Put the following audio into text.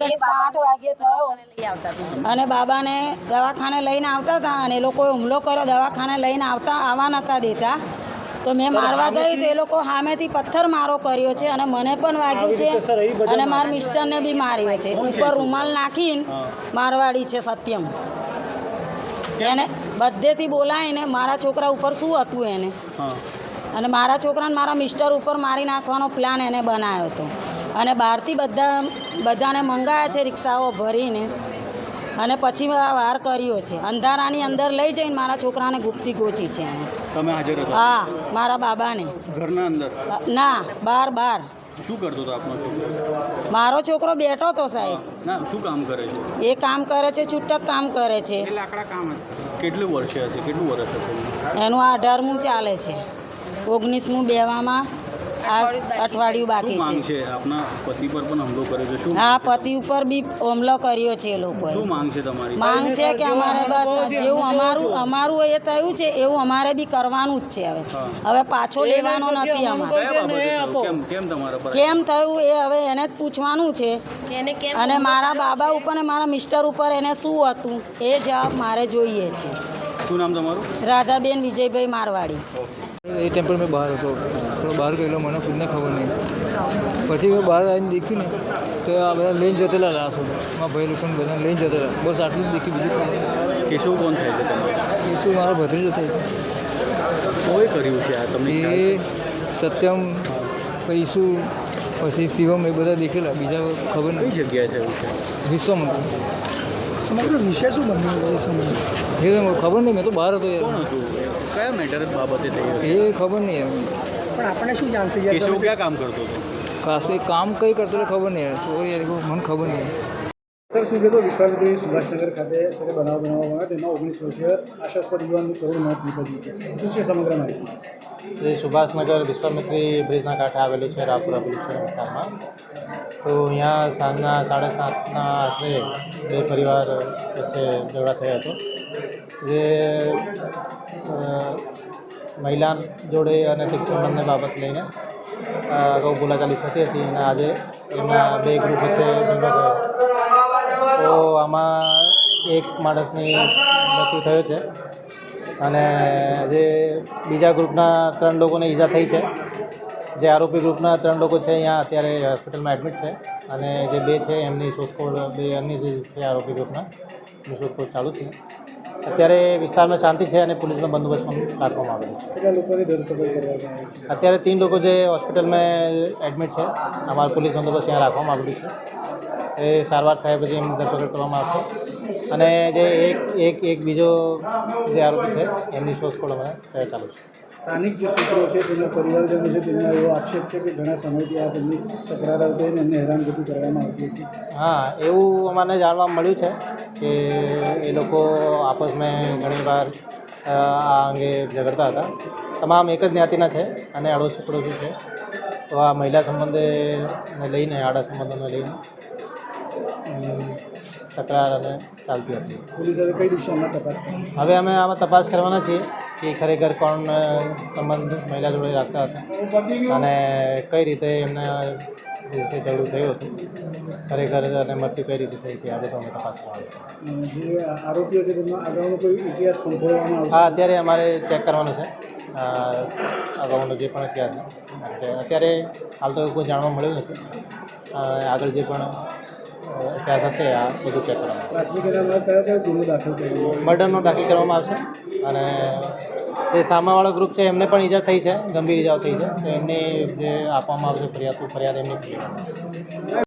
ઘડી આઠ વાગે થયો. અને બાબાને દવાખાને લઈને આવતા હતા અને એ લોકોએ હુમલો કર્યો. દવાખાને લઈને આવતા આવવા નતા દેતા. તો મેં મારવા ગઈ તો એ લોકો સામેથી પથ્થર મારો કર્યો છે અને મને પણ વાગ્યું છે અને મારા મિસ્ટરને બી માર્યો છે. ઉપર રૂમાલ નાખીને મારવાડી છે સત્યમ. એને બધેથી બોલાવીને મારા છોકરા ઉપર શું હતું એને? અને મારા છોકરાને મારા મિસ્ટર ઉપર મારી નાખવાનો પ્લાન એને બનાવ્યો હતો. અને બહારથી બધા બધાને મંગાયા છે રિક્ષાઓ ભરીને. અને પછી આ વાર કર્યો છે. અંધારાની અંદર લઈ જઈને મારા છોકરાને ગુપ્તી ગોચી છે એને. તમે હાજર હતા? હા મારા બાબાને. ઘરના અંદર? ના બાર બાર. શું કરતો હતો આપનો છોકરો? મારો છોકરો બેઠો તો સાહેબ. ના શું કામ કરે છે? એ કામ કરે છે છૂટક કામ કરે છે. કેટલું વર્ષે હશે કેટલું વર્ષ હતું? એનું આ અઢારમું ચાલે છે. ઓગણીસમું બેવામાં આ અઠવાડિયું બાકી માંગ છે. છે? આપના પતિ પર પણ હુમલો કર્યો છે. શું હા પતિ ઉપર બી હુમલો કર્યો છે એ લોકોએ. શું માંગ છે તમારી? માંગ છે કે અમારે બસ જેવું અમારું અમારું એ થયું છે એવું અમારે બી કરવાનું જ છે હવે. હવે પાછો લેવાનો નથી અમારે. કયા બાબતે કેમ કેમ તમારા પર કેમ થયું એ હવે એને જ પૂછવાનું છે. અને મારા બાબા ઉપર ને મારા મિસ્ટર ઉપર એને શું હતું એ જવાબ મારે જોઈએ છે. શું નામ તમારું? રાધાબેન વિજયભાઈ મારવાડી. એ ટાઈમ પર મેં બહાર હતો. થોડો બહાર ગયેલો મને ખુદને ખબર નહીં. પછી મેં બહાર આવીને દેખ્યું ને તો આ બધા લઈને જતેલા લાશો મારા ભાઈ લોકોને બધા લઈને જતેલા. બસ આટલું જ દેખ્યું બીજું ખબર નહીં. કેશવ કોણ થાય છે તમારે? એ શું મારો ભત્રીજો હતો. કોઈ કર્યું છે આ તમને ખ્યાલ એ સત્યમ પૈસુ પછી શિવમ એ બધા દેખેલા. બીજા ખબર કઈ નહીં. જગ્યાએ થયું છે? વિશ્વમંત્રી સમગ્ર વિષય શું બન્યો એ સમય? એ ખબર નહીં મેં તો બહાર હતો કયા મેટર બાબતે થઈ એ ખબર નહીં પણ આપણે શું જાણતી કેશવ ક્યાં કામ કરતો હતો? ખાસ એ કામ કઈ કરતો એટલે ખબર નહીં સોરી મને ખબર નહીં સર શું કહેતો વિશ્વામિત્રી સુભાષનગર ખાતે ત્યારે બનાવ બનાવવામાં આવ્યો? તેમાં ઓગણીસ વર્ષીય આશાસ્પદ યુવાનનું કરોડ મોત નીપજ્યું છે. શું છે સમગ્ર માહિતી? જે સુભાષનગર વિશ્વામિત્રી બ્રિજના કાંઠે આવેલું છે રાપુરા પોલીસના વિસ્તારમાં. તો અહીંયા સાંજના સાડા સાતના આશરે બે પરિવાર વચ્ચે ઝઘડા થયો હતો. જે મહિલા જોડે અને શિક્ષણને બાબત લઈને અગાઉ બોલાચાલી થતી હતી અને આજે એમના બે ગ્રુપ વચ્ચે ઝઘડો થયો. તો આમાં એક માણસની મૃત્યુ થયો છે. અને જે બીજા ગ્રુપના ત્રણ લોકોને ઈજા થઈ છે. જે આરોપી ગ્રુપના ત્રણ લોકો છે અહીંયા અત્યારે હોસ્પિટલમાં એડમિટ છે અને જે બે છે એમની શોધખોળ બે અન્ય જે છે આરોપી ગ્રુપના એમની શોધખોળ ચાલુ છે. અત્યારે વિસ્તારમાં શાંતિ છે અને પોલીસનો બંદોબસ્ત પણ રાખવામાં આવેલો છે. અત્યારે ત્રણ લોકો જે હોસ્પિટલમાં એડમિટ છે અમારા પોલીસ બંદોબસ્ત ત્યાં રાખવામાં આવેલું છે. એ સારવાર થયા પછી એમની ધરપકડ કરવામાં આવશે. અને જે એક એક એક બીજો જે આરોપી છે એમની શોધખોળ અમે ચાલુ છે. સ્થાનિક જે સૂત્રો છે તેમના પરિવારજનો છે તેમનો એવો આક્ષેપ છે કે ઘણા સમયથી આ તેમની તકરાર આવતી અને એમને હેરાનગતિ કરવામાં આવતી હતી. હા એવું અમને જાણવા મળ્યું છે કે એ લોકો આપસમાં ઘણીવાર આ અંગે ઝઘડતા હતા. તમામ એક જ જ્ઞાતિના છે અને અડોશી પડોશી છે. તો આ મહિલા સંબંધે લઈને આડા સંબંધોને લઈને તકરાર અને ચાલતી હતી. પોલીસ હવે કઈ દિશામાં તપાસ હવે અમે આમાં તપાસ કરવાના છીએ કે ખરેખર કોણ સંબંધ મહિલા જોડે રાખતા હતા અને કઈ રીતે એમને દિવસે ઝઘડું થયું હતું. ખરેખર અને મૃત્યુ કઈ રીતે થઈ હતી આ બધું અમે તપાસ કરવાની છે આરોપીઓ છે તેમનો આગળનો કોઈ ઇતિહાસ ખંખોળવામાં હા અત્યારે અમારે ચેક કરવાનું છે. અગાઉનો જે પણ ઇતિહાસ છે. અત્યારે હાલ તો કોઈ જાણવા મળ્યું નથી. આગળ જે પણ ઇતિહાસ હશે આ બધું ચેક કર્યો? મર્ડરનો દાખલ કરવામાં આવશે અને જે સામાવાળો ગ્રુપ છે એમને પણ ઈજા થઈ છે ગંભીર ઈજાઓ થઈ છે તો એમની જે આપવામાં આવશે ફરિયાદ ફરિયાદ એમની